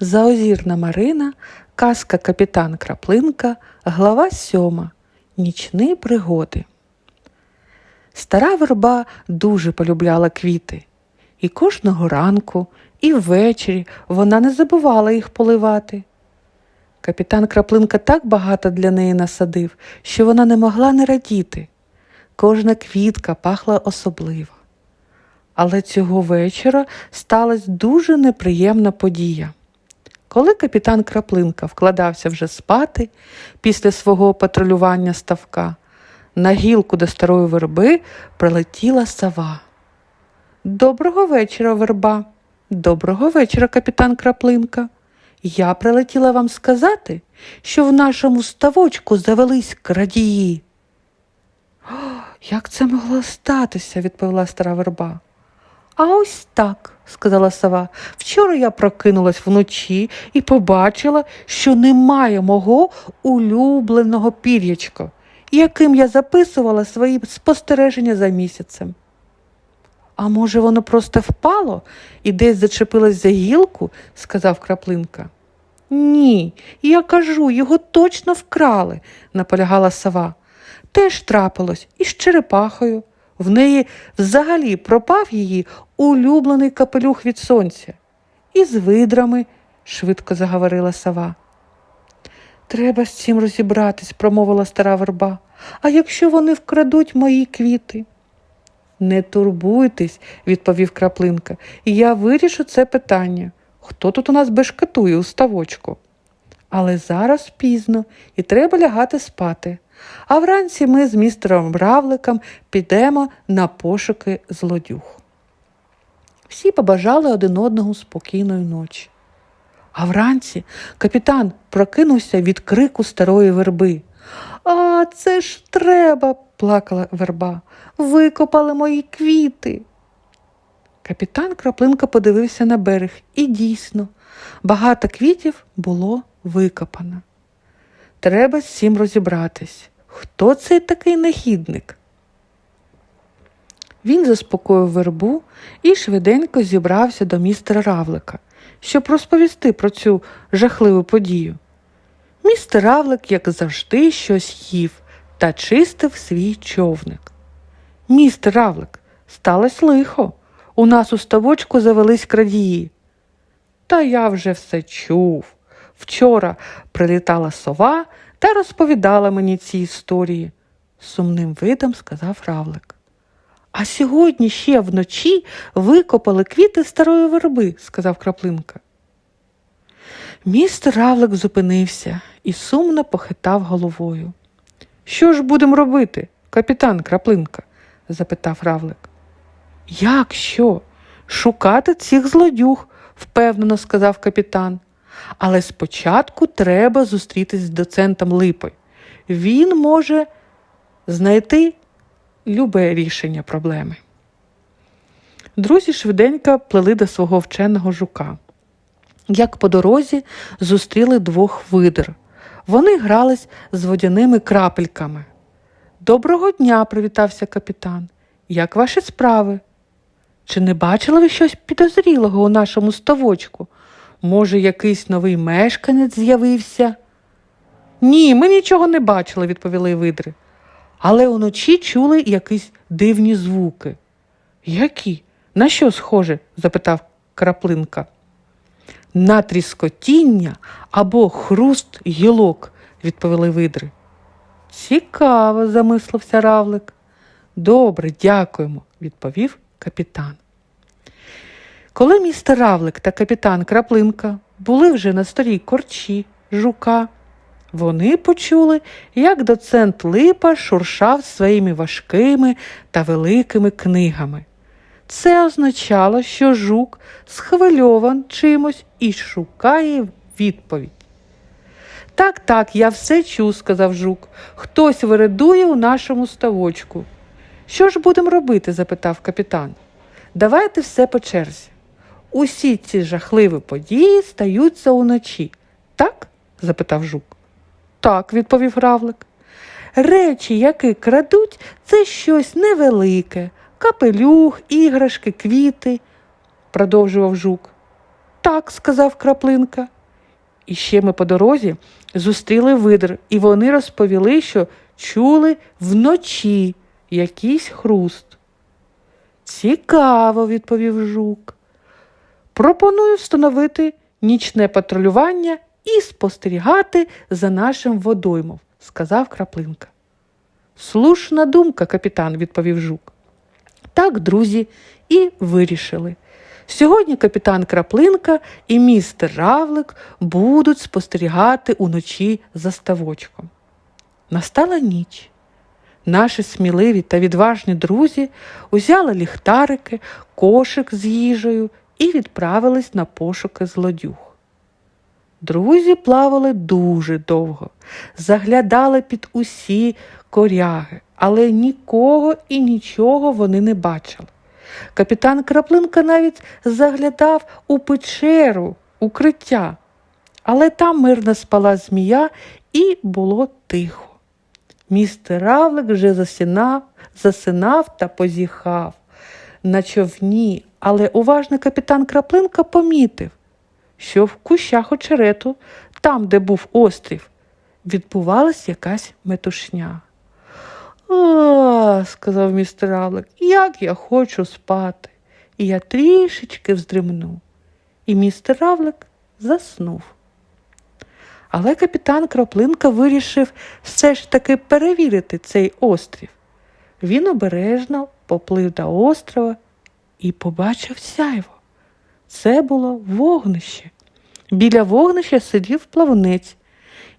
Заозірна Марина, казка Капітан Краплинка, глава сьома. Нічні пригоди. Стара верба дуже полюбляла квіти, і кожного ранку, і ввечері вона не забувала їх поливати. Капітан Краплинка так багато для неї насадив, що вона не могла не радіти. Кожна квітка пахла особливо. Але цього вечора сталася дуже неприємна подія. Коли капітан Краплинка вкладався вже спати після свого патрулювання ставка, на гілку до старої верби прилетіла сова. Доброго вечора, верба. Доброго вечора, капітан Краплинка. Я прилетіла вам сказати, що в нашому ставочку завелись крадії. «О, Як це могло статися? відповіла стара верба. А ось так, сказала сова. Вчора я прокинулась вночі і побачила, що немає мого улюбленого пір'ячка, яким я записувала свої спостереження за місяцем. А може, воно просто впало і десь зачепилось за гілку, сказав краплинка. Ні, я кажу, його точно вкрали, наполягала сова. Теж трапилось із черепахою. В неї взагалі пропав її улюблений капелюх від сонця. І з видрами, швидко заговорила сова. Треба з цим розібратись, промовила стара верба. А якщо вони вкрадуть мої квіти? Не турбуйтесь, відповів краплинка, я вирішу це питання. Хто тут у нас бешкетує у ставочку? Але зараз пізно і треба лягати спати. А вранці ми з містером Равликом підемо на пошуки злодюг. Всі побажали один одному спокійної ночі. А вранці капітан прокинувся від крику старої верби. А це ж треба, плакала верба. Викопали мої квіти. Капітан Краплинка подивився на берег, і дійсно, багато квітів було викопано. Треба з цим розібратись. Хто цей такий нахідник? Він заспокоїв вербу і швиденько зібрався до містера Равлика, щоб розповісти про цю жахливу подію. Містер Равлик, як завжди, щось їв та чистив свій човник. Містер Равлик, сталося лихо. У нас у ставочку завелись крадії. Та я вже все чув. Вчора прилітала сова та розповідала мені ці історії, сумним видом сказав Равлик. А сьогодні ще вночі викопали квіти старої верби, сказав краплинка. Містер Равлик зупинився і сумно похитав головою. Що ж будемо робити, капітан краплинка? запитав Равлик. Як що? Шукати цих злодюг, впевнено сказав капітан. Але спочатку треба зустрітись з доцентом Липою. Він може знайти любе рішення проблеми. Друзі швиденько плели до свого вченого жука. Як по дорозі зустріли двох видр. Вони грались з водяними крапельками. Доброго дня, привітався капітан. Як ваші справи? Чи не бачили ви щось підозрілого у нашому ставочку? Може, якийсь новий мешканець з'явився? Ні, ми нічого не бачили, відповіли видри. Але уночі чули якісь дивні звуки. Які? На що схоже? запитав краплинка. На тріскотіння або хруст гілок, відповіли видри. Цікаво, замислився равлик. Добре, дякуємо, відповів капітан. Коли містер Равлик та капітан Краплинка були вже на старій корчі жука, вони почули, як доцент Липа шуршав своїми важкими та великими книгами. Це означало, що жук схвильован чимось і шукає відповідь. Так, так, я все чув, сказав жук. Хтось виридує у нашому ставочку. Що ж будемо робити? запитав капітан. Давайте все по черзі. Усі ці жахливі події стаються уночі. Так? запитав жук. Так, відповів равлик. Речі, які крадуть, це щось невелике, капелюх, іграшки, квіти, продовжував жук. так, сказав краплинка. І ще ми по дорозі зустріли видр, і вони розповіли, що чули вночі якийсь хруст. Цікаво, відповів жук. Пропоную встановити нічне патрулювання і спостерігати за нашим водоймом, сказав краплинка. Слушна думка, капітан, відповів жук. Так, друзі, і вирішили. Сьогодні капітан Краплинка і містер Равлик будуть спостерігати уночі за ставочком. Настала ніч. Наші сміливі та відважні друзі узяли ліхтарики, кошик з їжею і відправились на пошуки злодюг. Друзі плавали дуже довго, заглядали під усі коряги, але нікого і нічого вони не бачили. Капітан Краплинка навіть заглядав у печеру, укриття, але там мирно спала змія і було тихо. Містер Равлик вже засинав, засинав та позіхав на човні, але уважний капітан Краплинка помітив, що в кущах очерету, там, де був острів, відбувалась якась метушня. О, сказав містер Равлик, як я хочу спати. І я трішечки вздремну. І містер Равлик заснув. Але капітан Краплинка вирішив все ж таки перевірити цей острів. Він обережно поплив до острова і побачив сяйво. Це було вогнище. Біля вогнища сидів плавунець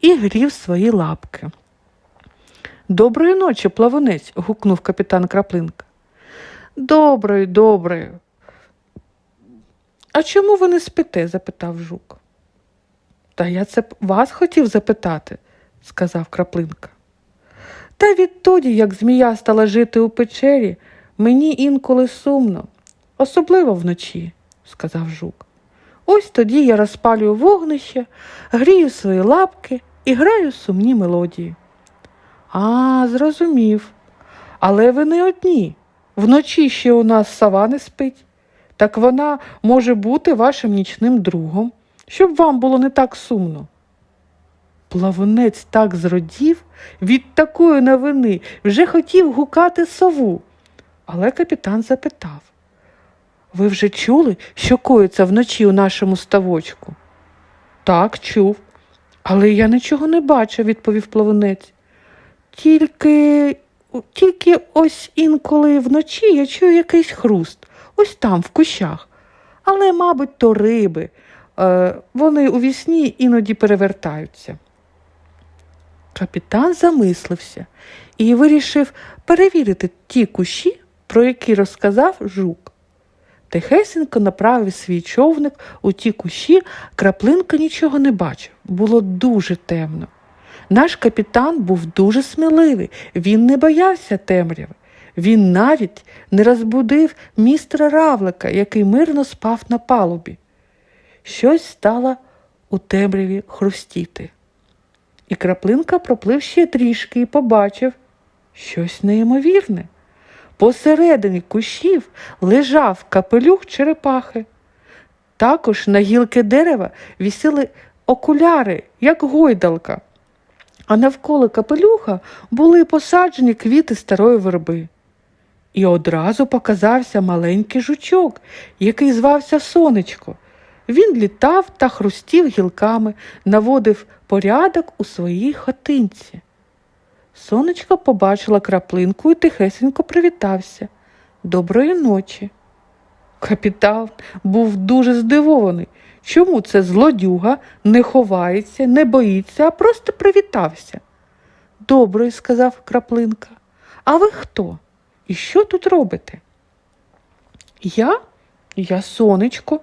і грів свої лапки. Доброї ночі, плавунець, гукнув капітан Краплинка. Доброї, доброї. А чому ви не спите? запитав жук. Та я це вас хотів запитати, сказав краплинка. Та відтоді, як змія стала жити у печері, мені інколи сумно, особливо вночі, сказав жук. Ось тоді я розпалюю вогнище, грію свої лапки і граю сумні мелодії. А, зрозумів. Але ви не одні. Вночі ще у нас сова не спить. Так вона може бути вашим нічним другом, щоб вам було не так сумно. Плавунець так зрадів від такої новини вже хотів гукати сову. Але капітан запитав Ви вже чули, що коїться вночі у нашому ставочку? Так, чув. Але я нічого не бачив, відповів плавунець. Тільки, тільки ось інколи вночі я чую якийсь хруст, ось там, в кущах. Але, мабуть, то риби. Е, вони у вісні іноді перевертаються. Капітан замислився і вирішив перевірити ті кущі, про які розказав жук. Тихесенько направив свій човник у ті кущі, краплинка нічого не бачив. Було дуже темно. Наш капітан був дуже сміливий, він не боявся темряви. Він навіть не розбудив містера Равлика, який мирно спав на палубі. Щось стало у темряві хрустіти. І краплинка проплив ще трішки і побачив щось неймовірне. Посередині кущів лежав капелюх черепахи. Також на гілки дерева вісіли окуляри, як гойдалка, а навколо капелюха були посаджені квіти старої верби. І одразу показався маленький жучок, який звався Сонечко. Він літав та хрустів гілками, наводив порядок у своїй хатинці. Сонечко побачила краплинку і тихесенько привітався. Доброї ночі. Капітан був дуже здивований, чому це злодюга не ховається, не боїться, а просто привітався. Добрий, сказав краплинка. А ви хто? І що тут робите? Я? Я сонечко.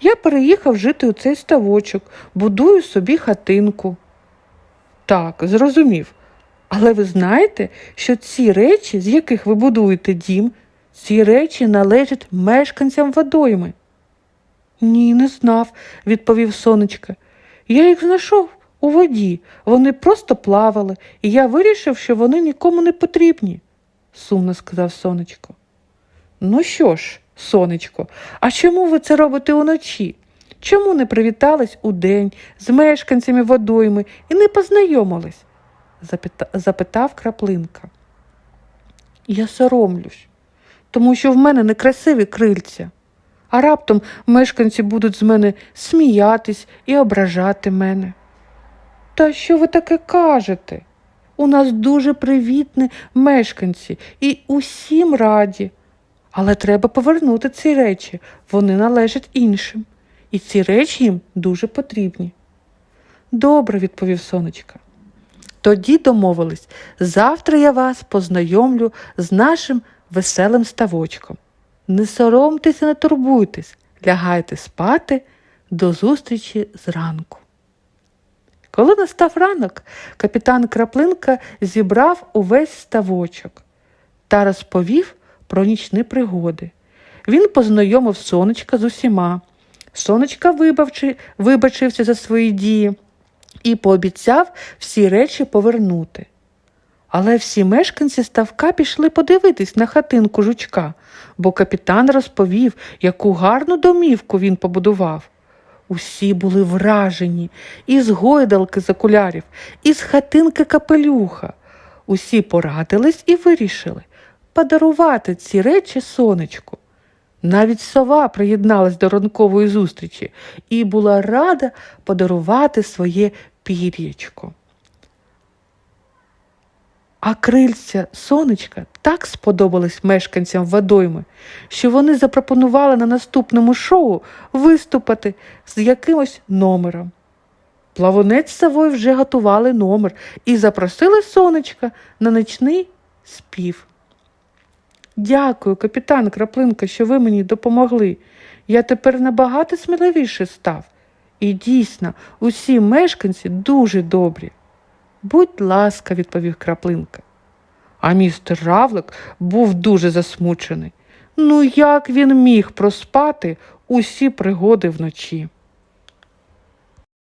Я переїхав жити у цей ставочок, будую собі хатинку. Так, зрозумів. Але ви знаєте, що ці речі, з яких ви будуєте дім, ці речі належать мешканцям водойми. Ні, не знав, відповів сонечка. Я їх знайшов у воді. Вони просто плавали, і я вирішив, що вони нікому не потрібні, сумно сказав сонечко. Ну що ж, сонечко, а чому ви це робите уночі? чому не привітались удень з мешканцями водойми і не познайомились? Запита- запитав краплинка. Я соромлюсь, тому що в мене некрасиві крильця, а раптом мешканці будуть з мене сміятись і ображати мене. Та що ви таке кажете? У нас дуже привітні мешканці і усім раді. Але треба повернути ці речі, вони належать іншим, і ці речі їм дуже потрібні. Добре, відповів сонечка. Тоді домовились, завтра я вас познайомлю з нашим веселим ставочком. Не соромтеся, не турбуйтесь, лягайте спати до зустрічі зранку. Коли настав ранок, капітан Краплинка зібрав увесь ставочок та розповів про нічні пригоди. Він познайомив сонечка з усіма. Сонечка вибачився за свої дії і пообіцяв всі речі повернути. Але всі мешканці ставка пішли подивитись на хатинку жучка, бо капітан розповів, яку гарну домівку він побудував. Усі були вражені із гойдалки з окулярів, із хатинки капелюха. Усі порадились і вирішили подарувати ці речі сонечку. Навіть сова приєдналась до ранкової зустрічі і була рада подарувати своє пір'ячко. А крильця сонечка так сподобались мешканцям водойми, що вони запропонували на наступному шоу виступити з якимось номером. Плавунець з совою вже готували номер і запросили сонечка на нічний спів. Дякую, капітан Краплинка, що ви мені допомогли. Я тепер набагато сміливіше став. І дійсно, усі мешканці дуже добрі. Будь ласка, відповів краплинка. А містер Равлик був дуже засмучений. Ну як він міг проспати усі пригоди вночі?